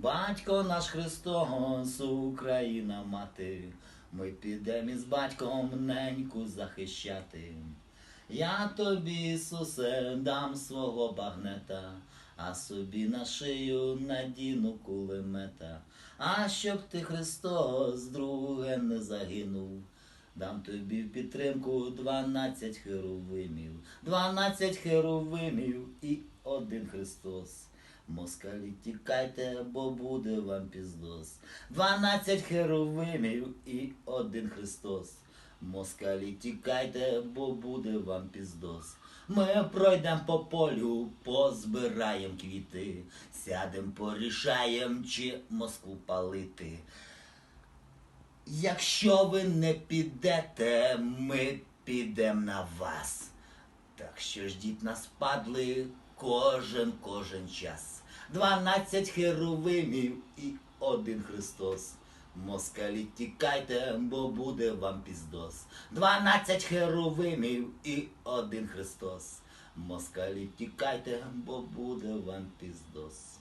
Батько наш Христос, Україна мати, ми підемо із батьком неньку захищати. Я тобі, Ісусе, дам свого багнета, а собі на шию надіну кулемета. А щоб ти, Христос, друге не загинув. Дам тобі в підтримку дванадцять херовимів, дванадцять херовимів і один Христос. Москалі тікайте, бо буде вам піздос. Дванадцять херовимів і один Христос. Москалі тікайте, бо буде вам піздос. Ми пройдем по полю, позбираєм квіти, сядем, порішаєм, чи Москву палити. Якщо ви не підете, ми підемо на вас. Так що ждіть нас, падли, кожен кожен час. Дванадцять херовимів і один Христос. Москалі тікайте, бо буде вам піздос. Дванадцять херовимів і один Христос. Москалі тікайте, бо буде вам піздос.